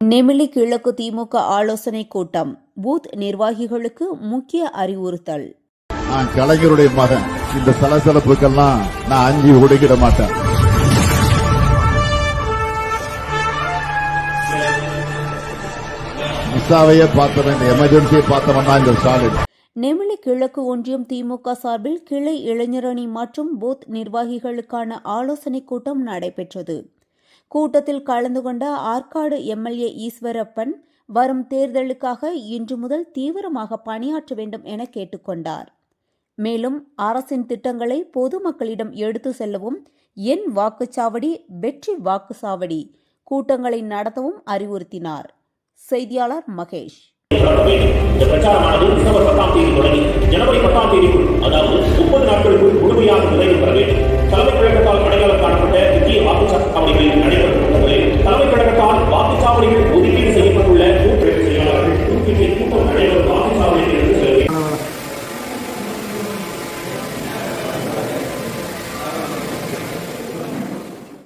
நெமிலி கிழக்கு திமுக ஆலோசனை கூட்டம். பூத் நிர்வாகிகளுக்கு முக்கிய அறிவுறுத்தல். நான் கலைஞருடைய மகன். இந்த சலசலப்புக்கெல்லாம் நான் அஞ்சி ஒடுக்கிட மாட்டேன். மிஸ்ஸாவையே பார்த்தவன் இந்த எமர்ஜென்சியை பார்த்தவன் தான் இந்த ஸ்டாலின். நெமிலி கிழக்கு ஒன்றியம் திமுக சார்பில் கிளை இளைஞரணி மற்றும் பூத் நிர்வாகிகளுக்கான ஆலோசனை கூட்டம் நடைபெற்றது. கூட்டத்தில் கலந்து கொண்ட ஆற்காடு எம்எல்ஏ ஈஸ்வரப்பன் வரும் தேர்தலுக்காக இன்று முதல் தீவிரமாக பணியாற்ற வேண்டும் என கேட்டுக்கொண்டார். மேலும் அரசின் திட்டங்களை பொதுமக்களிடம் எடுத்து செல்லவும் என் வாக்குச்சாவடி வெற்றி வாக்குச்சாவடி கூட்டங்களை நடத்தவும் அறிவுறுத்தினார். செய்தியாளர் மகேஷ். இந்த பிரச்சாரமானது டிசம்பர் பத்தாம் தேதி தொடங்கி ஜனவரி பத்தாம் தேதிக்குள் அதாவது